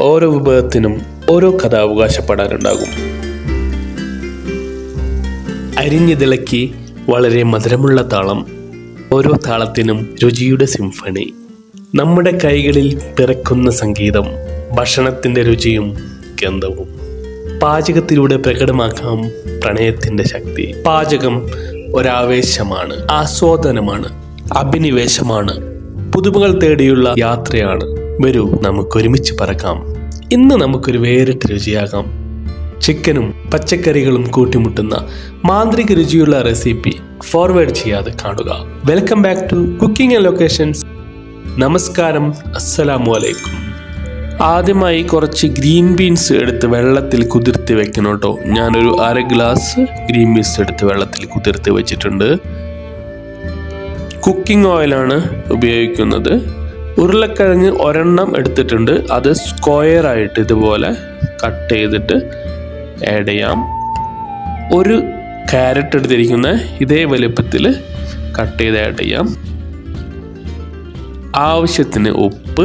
ഓരോ വിഭവത്തിനും ഓരോ കഥ അവകാശപ്പെടാനുണ്ടാകും അരിഞ്ഞിതിളക്കി വളരെ മധുരമുള്ള താളം ഓരോ താളത്തിനും രുചിയുടെ സിംഫണി നമ്മുടെ കൈകളിൽ പിറക്കുന്ന സംഗീതം ഭക്ഷണത്തിന്റെ രുചിയും ഗന്ധവും. പാചകത്തിലൂടെ പ്രകടമാക്കാം പ്രണയത്തിന്റെ ശക്തി. പാചകം ഒരാവേശമാണ് ആസ്വാദനമാണ് അഭിനിവേശമാണ് പുതുമകൾ തേടിയുള്ള യാത്രയാണ്. വരൂ നമുക്കൊരുമിച്ച് പറക്കാം. ഇന്ന് നമുക്കൊരു വേറിട്ട രുചിയാകാം. ചിക്കനും പച്ചക്കറികളും കൂട്ടിമുട്ടുന്ന മാന്ത്രിക രുചിയുള്ള റെസിപ്പി ഫോർവേഡ് ചെയ്യാതെ കാണുക. Welcome back to cooking and locations. നമസ്കാരം അസ്സലാമു അലൈക്കും. ആദ്യമായി കുറച്ച് ഗ്രീൻ ബീൻസ് എടുത്ത് വെള്ളത്തിൽ കുതിർത്തി വെക്കണം കേട്ടോ. ഞാനൊരു അര ഗ്ലാസ് ഗ്രീൻ ബീൻസ് എടുത്ത് വെള്ളത്തിൽ കുതിർത്തി വെച്ചിട്ടുണ്ട്. കുക്കിംഗ് ഓയിലാണ് ഉപയോഗിക്കുന്നത്. ഉരുളക്കിഴങ്ങ് ഒരെണ്ണം എടുത്തിട്ടുണ്ട്. അത് സ്ക്വയർ ആയിട്ട് ഇതുപോലെ കട്ട് ചെയ്തിട്ട് ആഡ് ചെയ്യാം. ഒരു ക്യാരറ്റ് എടുത്തിരിക്കുന്ന ഇതേ വലുപ്പത്തിൽ കട്ട് ചെയ്ത് ആഡ് ചെയ്യാം. ആവശ്യത്തിന് ഉപ്പ്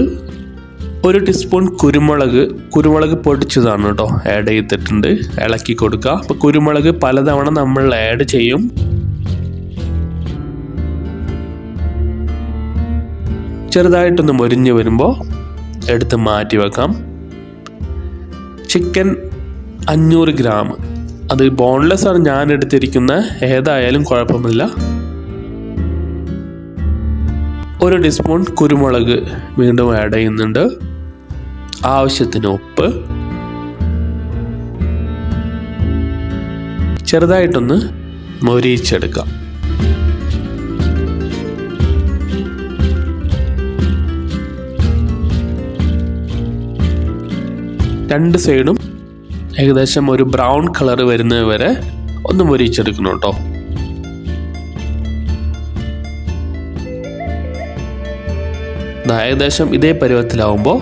ഒരു ടീസ്പൂൺ കുരുമുളക്. കുരുമുളക് പൊടിച്ചതാണ് കേട്ടോ ആഡ് ചെയ്തിട്ടുണ്ട്. ഇളക്കി കൊടുക്കുക. അപ്പോൾ കുരുമുളക് പലതവണ നമ്മൾ ആഡ് ചെയ്യും. ചെറുതായിട്ടൊന്ന് മൊരിഞ്ഞ് വരുമ്പോൾ എടുത്ത് മാറ്റി വെക്കാം. ചിക്കൻ അഞ്ഞൂറ് ഗ്രാം. അത് ബോൺലെസ് ആണ് ഞാൻ എടുത്തിരിക്കുന്ന. ഏതായാലും കുഴപ്പമില്ല. ഒരു ടീസ്പൂൺ കുരുമുളക് വീണ്ടും ആഡ് ചെയ്യുന്നുണ്ട്. ആവശ്യത്തിന് ഉപ്പ്. ചെറുതായിട്ടൊന്ന് മൊരിയിച്ചെടുക്കാം. രണ്ട് സൈഡും ഏകദേശം ഒരു ബ്രൗൺ കളർ വരുന്നത് വരെ ഒന്ന് മുരിച്ചെടുക്കണം കേട്ടോ. ഏകദേശം ഇതേ പരുവത്തിലാവുമ്പോൾ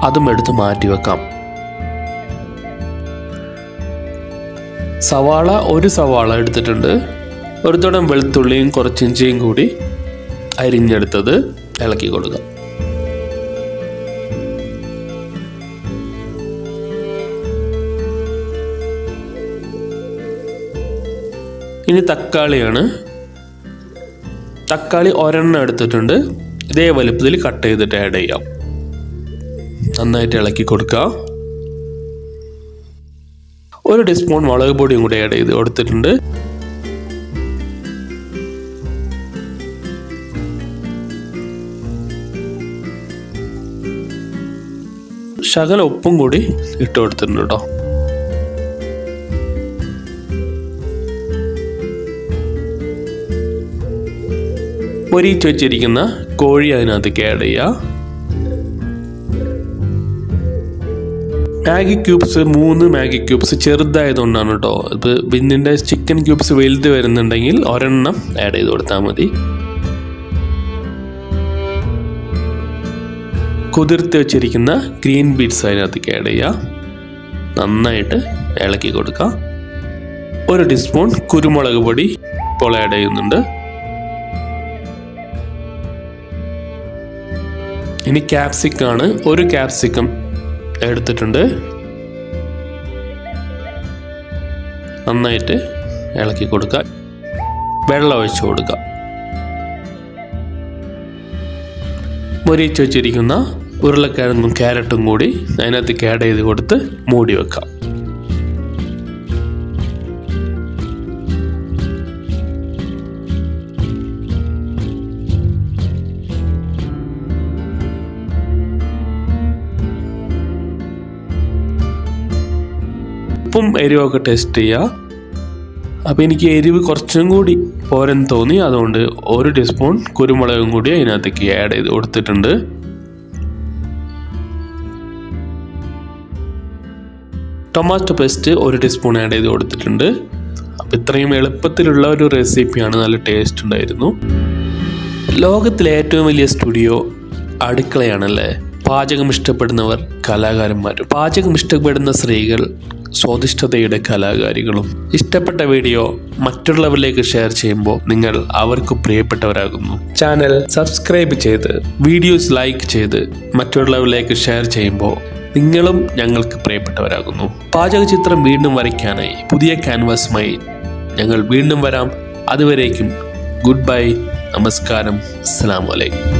അതും എടുത്ത് മാറ്റി വെക്കാം. സവാള ഒരു സവാള എടുത്തിട്ടുണ്ട്. ഒരു തുടം വെളുത്തുള്ളിയും കുറച്ച് ഇഞ്ചിയും കൂടി അരിഞ്ഞെടുത്തത് ഇളക്കി കൊടുക്കാം. ഇനി തക്കാളിയാണ്. തക്കാളി ഒരെണ്ണം എടുത്തിട്ടുണ്ട്. ഇതേ വലുപ്പത്തിൽ കട്ട് ചെയ്തിട്ട് ആഡ് ചെയ്യാം. നന്നായിട്ട് ഇളക്കി കൊടുക്കുക ഒരു ടീസ്പൂൺ മുളക് പൊടിയും കൂടി ആഡ് ചെയ്ത് കൊടുത്തിട്ടുണ്ട്. ശകല ഉപ്പും കൂടി ഇട്ട് കൊടുത്തിട്ടുണ്ട് കേട്ടോ. പൊരിച്ച് വെച്ചിരിക്കുന്ന കോഴി അതിനകത്തേക്ക് കേഡ് ചെയ്യുക മാഗി ക്യൂബ്സ് മൂന്ന് മാഗി ക്യൂബ്സ് ചെറുതായതുകൊണ്ടാണ് കേട്ടോ ഇത് ബിന്നിന്റെ ചിക്കൻ ക്യൂബ്സ് വലുത് വരുന്നുണ്ടെങ്കിൽ ഒരെണ്ണം ആഡ് ചെയ്ത് കൊടുത്താൽ മതി. കുതിർത്ത് വെച്ചിരിക്കുന്ന ഗ്രീൻ ബീഡ്സ് അതിനകത്തേക്ക് ആഡ് ചെയ്യുക നന്നായിട്ട് ഇളക്കി കൊടുക്കുക ഒരു ടീസ്പൂൺ കുരുമുളക് പൊടി ഇപ്പോൾ ആഡ് ചെയ്യുന്നുണ്ട്. ഇനി ക്യാപ്സിക്കാണ് ഒരു ക്യാപ്സിക്കം എടുത്തിട്ടുണ്ട്. നന്നായിട്ട് ഇളക്കി കൊടുക്കുക. വെള്ളം ഒഴിച്ച് കൊടുക്കുക. മൊരിച്ച് വെച്ചിരിക്കുന്ന ഉരുളക്കിഴങ്ങും ക്യാരറ്റും കൂടി അതിനകത്ത് ആഡ് ചെയ്ത് കൊടുത്ത് മൂടി വെക്കാം ഉപ്പും എരിവൊക്കെ ടേസ്റ്റ് ചെയ്യുക അപ്പോൾ എനിക്ക് എരിവ് കുറച്ചും കൂടി പോരെന്ന് തോന്നി. അതുകൊണ്ട് ഒരു ടീസ്പൂൺ കുരുമുളകും കൂടി അതിനകത്തേക്ക് ആഡ് ചെയ്ത് കൊടുത്തിട്ടുണ്ട്. ടൊമാറ്റോ പേസ്റ്റ് ഒരു ടീസ്പൂൺ ആഡ് ചെയ്ത് കൊടുത്തിട്ടുണ്ട്. അപ്പോൾ ഇത്രയും എളുപ്പത്തിലുള്ള ഒരു റെസിപ്പിയാണ് നല്ല ടേസ്റ്റ് ഉണ്ടായിരുന്നു. ലോകത്തിലെ ഏറ്റവും വലിയ സ്റ്റുഡിയോ അടുക്കളയാണല്ലേ? പാചകം ഇഷ്ടപ്പെടുന്നവർ കലാകാരന്മാരും. പാചകം ഇഷ്ടപ്പെടുന്ന സ്ത്രീകൾ സ്വാദിഷ്ടതയുടെ കലാകാരികളും. ഇഷ്ടപ്പെട്ട വീഡിയോ മറ്റുള്ളവരിലേക്ക് ഷെയർ ചെയ്യുമ്പോൾ നിങ്ങൾ അവർക്ക് പ്രിയപ്പെട്ടവരാകുന്നു. ചാനൽ സബ്സ്ക്രൈബ് ചെയ്ത് വീഡിയോസ് ലൈക്ക് ചെയ്ത് മറ്റുള്ളവരിലേക്ക് ഷെയർ ചെയ്യുമ്പോൾ നിങ്ങളും ഞങ്ങൾക്ക് പ്രിയപ്പെട്ടവരാകുന്നു. പാചക ചിത്രം വീണ്ടും വരയ്ക്കാനായി പുതിയ ക്യാൻവാസുമായി ഞങ്ങൾ വീണ്ടും വരാം. അതുവരേക്കും ഗുഡ് ബൈ നമസ്കാരം അസ്സാം വലൈക്കും